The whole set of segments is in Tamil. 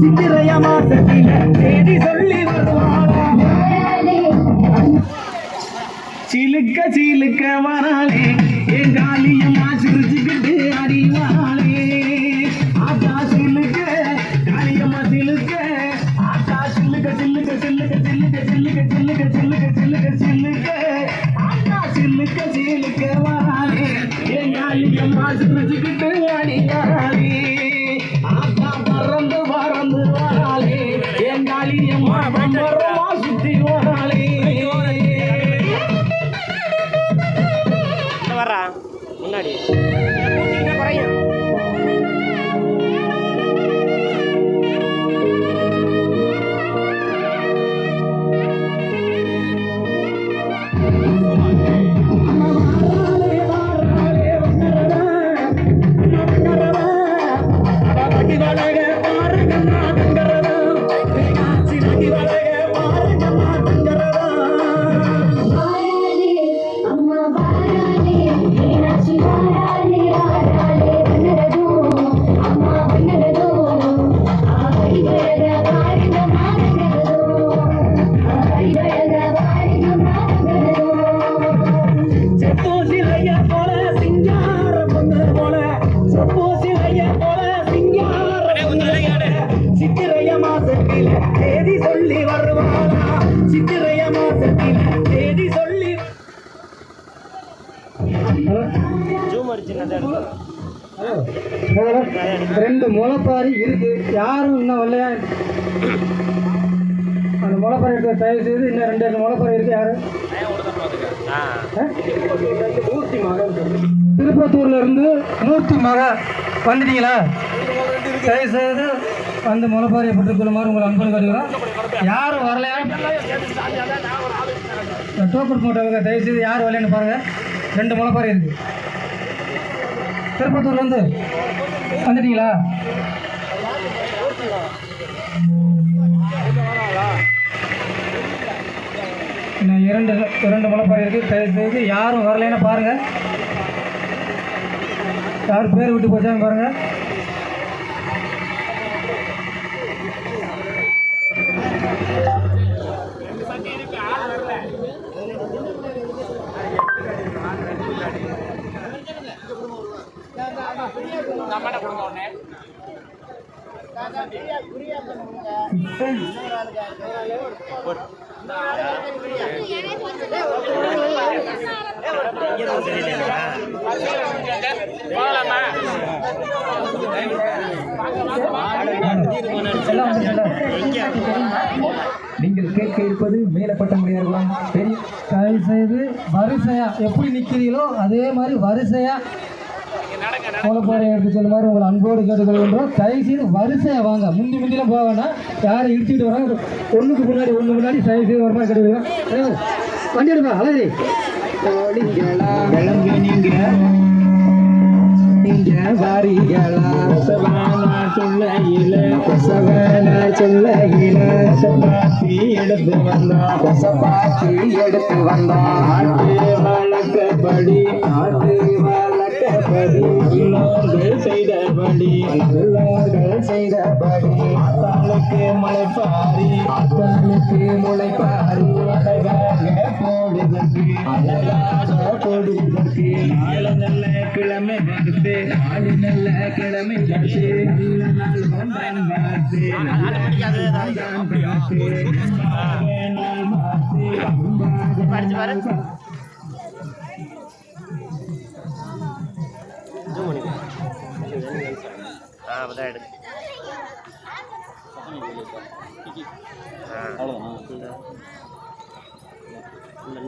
சித்திரைய மாசத்தில தேதி சொல்லி வருவாளா சிலுக்க சிலுக்க வராளே என் காளியம்மா சிரிச்சுக்கிட்டு அறிவாளே. ஆத்தா சிலுக்க காளியம்மா சிலுக்க ஆத்தா சில்லுக்க சில்லுக்க சில்லுக்க சில்லுக்க சில்லுக்க சில்லுக்க சில்லுக்க சில்லுக்க சில்லுக்க ஆத்தா சில்லுக்க சிலுக்க வராளே என் காளியம்மா சிரிச்சுக்கிட்டு அறிவாளே. ரெண்டு முளைப்பாரி இருக்கு. யாரும் இன்னும் வரலையா? அந்த முளைப்பாரி எடுத்து தயவு செய்து இன்னும் ரெண்டு ரெண்டு முளைப்பாரி இருக்கு. யாரு? மூர்த்தி மகன் திருப்பத்தூர்ல இருந்து மூர்த்தி மக வந்துட்டீங்களா? தயவு செய்து வந்து முளைப்பாரியை பெற்றுக்கொள்ளுமாறு உங்களை அன்பு கருதுகிறோம் யாரும் வரலையா? டோக்கன் போட்டவங்க தயவு செய்து யார் வரலன்னு பாருங்க. ரெண்டு முளைப்பாரி இருக்கு. திருப்பத்தூர்ல இருந்து வந்துட்டீங்களா? இன்னும் இரண்டு இரண்டு முளைப்பாறை இருக்குது தயவுசெய்து யாரும் வரலைன்னு பாருங்கள் யார் பேர் விட்டு போச்சான்னு பாருங்கள் நீங்கள் கேட்க இருப்பது மேலப்பட்ட முடியாது தயவு செய்து வரிசையா எப்படி நிற்கிறீங்களோ அதே மாதிரி வரிசையா முளைப்பாறை எடுத்து சொல்ல மாதிரி உங்களை அன்போடு கேட்டுக்கொள்கின்றோம் தயவு செய்து வரிசையா வாங்க. முந்தி முந்திலாம் போக வேண்டாம். யாரை இடிச்சுட்டு வராங்க ஒன்றுக்கு முன்னாடி ஒன்று முன்னாடி தயவு செய்து ஒரு மாதிரி கேட்டுக்கிறோம் வண்டி எடுப்பா அழகு. கிளம்பி நீங்க நீங்க வாரிகளா. கொசவானா சொல்லையில கொசவானா சொல்லையில கொசப்பாத்தி எடுத்து வந்தா கொசப்பாத்தி எடுத்து வந்தா ஆட்டு வழக்கப்படி ஆட்டு வழக்கப்படி நல்லோர்கள் செய்தபடி நல்லோர்கள் செய்தபடி ஆத்தாளுக்கு முளைப்பாரி. ஆத்தாளுக்கு முளைப்பாரி. அழகாக போடுதற்கு அழகாக போடுதற்கு நாளை நல்ல கிழமை பார்த்து நாளை நல்ல கிழமை பார்த்து. நல்ல நாள் வந்தான் பார்த்து நல்ல நாள் வந்தான் பார்த்து. அவள் தான் எடுக்கும் இந்த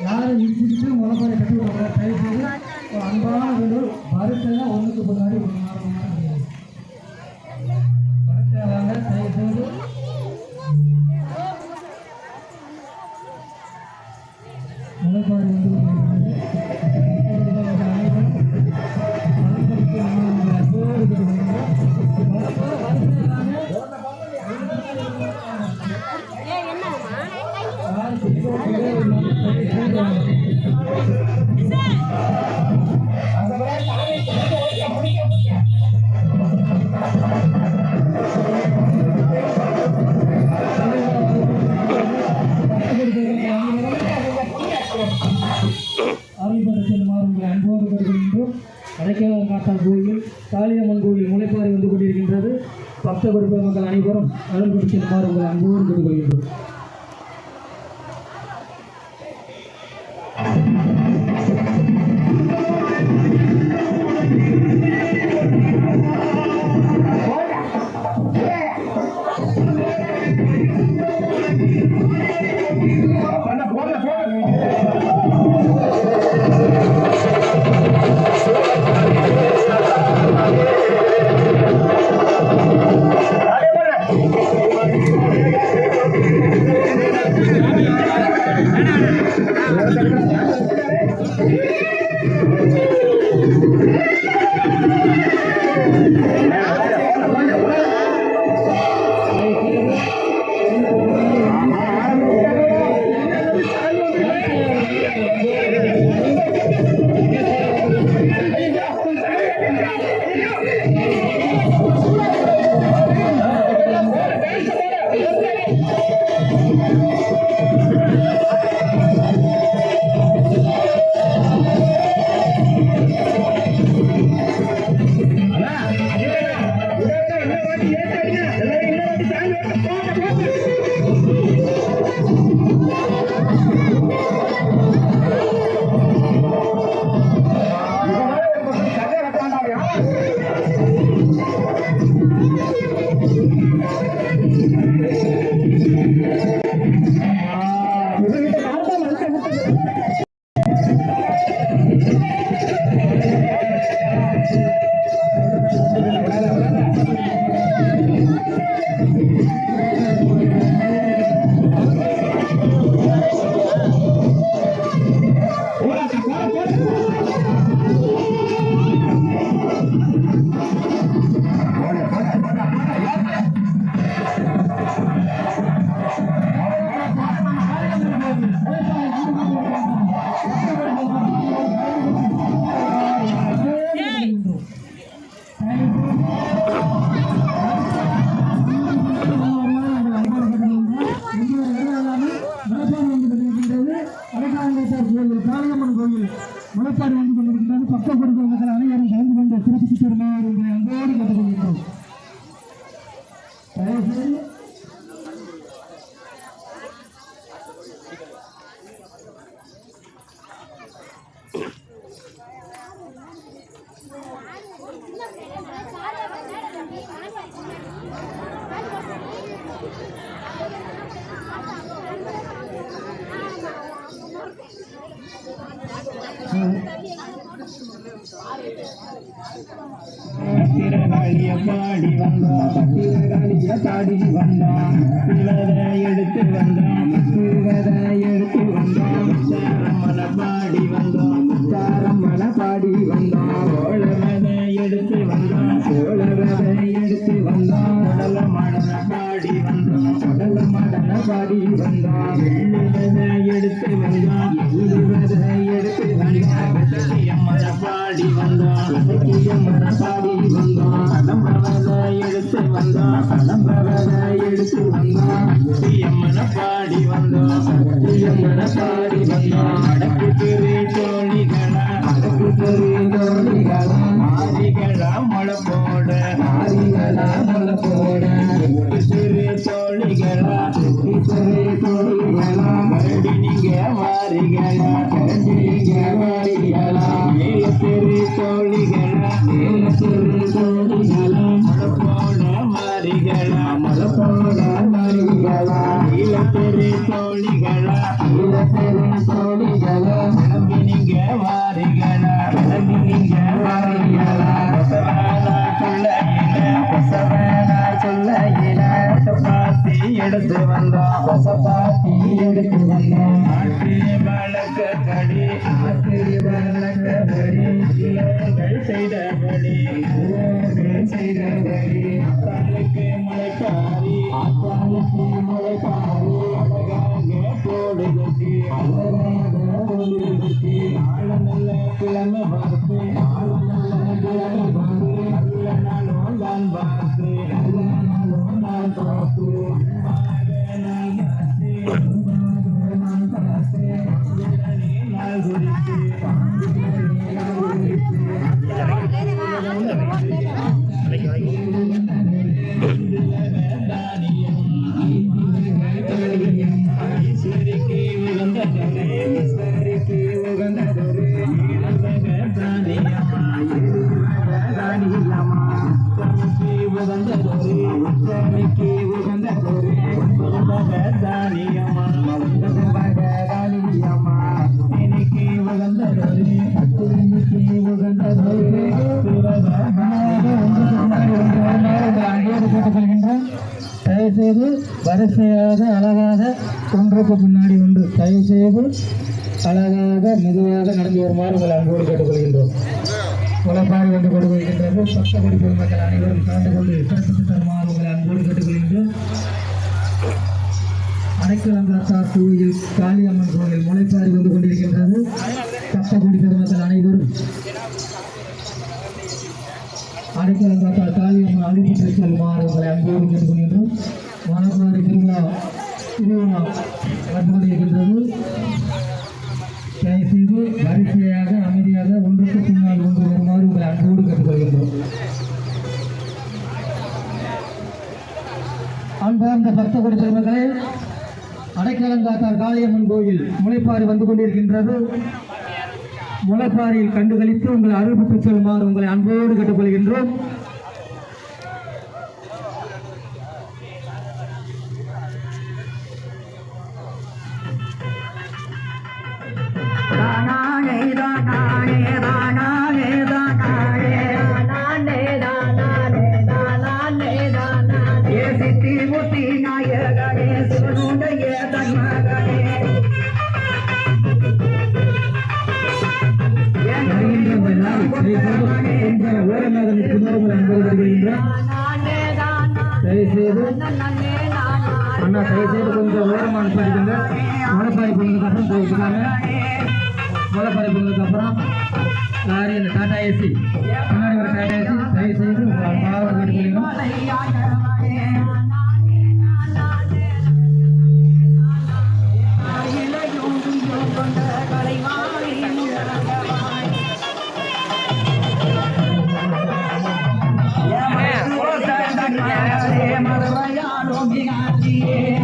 யாரும் இடிச்சுட்டு முளைப்பாறை கட்டி விடுறாங்க தயவு செய்து ஒரு அன்பான வேண்டும் வரிசையாக ஒன்றுக்கு முன்னாடி பாடுபடும் மக்கள் அனைவரும். நலன் குறித்து உங்கள் அன்போடு கேட்டுக்கொள்கின்றோம் no, no, no, ಮಾಡಿ வந்தான் சத்தியம் நடப்பாடி வந்தான் அடக்கு திரு தோழிகள அடக்கு திரு மாறிகளா மழை போட மாறிகளா மழை போட திரு தோழிகளா திரு தோழிகளா மறுபடி நீங்க வாரிகளா பெரு தோழிகளா இள பெரு தோழிகளா கிளம்பி நீங்க சொல்ல எடுத்து வந்த அழகாக ஒன்றுக்கு பின்னாடி ஒன்று தயவு செய்து அழகாக மெதுவாக நடந்து வருமாறு உங்களை அன்போடு கேட்டுக்கொள்கின்றோம். உலப்பாடு கொண்டு கொடுக்கின்றது பக்கப்படி பொதுமக்கள் அனைவரும் கலந்து கொண்டு சிறப்பித்து தருமாறு உங்களை அன்போடு கேட்டுக்கொள்கின்றோம். அடைக்கலங்காத்தார் கோயில் காளியம்மன் கோயில் முளைப்பாரி வந்து கொண்டிருக்கின்றது. பக்கப்படி பொதுமக்கள் அனைவரும் அடைக்கலங்காத்தார் காளியம்மன் அனுப்பி செல்லுமாறு உங்களை அன்போடு கேட்டுக்கொள்கின்றோம். மணப்பாரி திருவிழா கொண்டிருக்கின்றது தயவுசெய்து வரிசையாக அமைதியாக ஒன்றுக்கு பின்னால் ஒன்று வருமாறு உங்களை அன்போடு கேட்டுக்கொள்கின்றோம். அன்பார்ந்த பக்த கொடி அடைக்கலங்காத்தார் காளியம்மன் கோயில் முளைப்பாரி வந்து கொண்டிருக்கின்றது. முளைப்பாறையில் கண்டுகளித்து உங்களை அருள்பட்டு செல்லுமாறு உங்களை அன்போடு கேட்டுக்கொள்கின்றோம். அண்ணா தயவுசெய்து கொஞ்சம் ஓரமாக அனுப்பிடுங்க மலைப்பாறை போனதுக்கு அப்புறம் போயிட்டுருக்காங்க முளைப்பாரி போனதுக்கு அப்புறம் லாரி அந்த டாடா ஏசி. முன்னாடி வர டாடா ஏசி தயவுசெய்து உங்களை அன்பாக கேட்டுக்கொள்கிறோம் முளைப்பாரி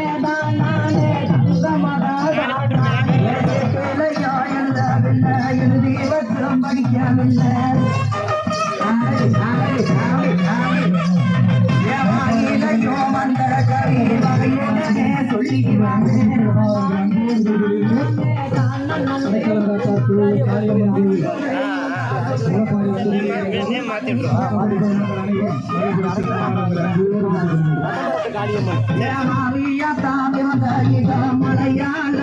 முளைப்பாரி வந்து மாற்றி மலையாள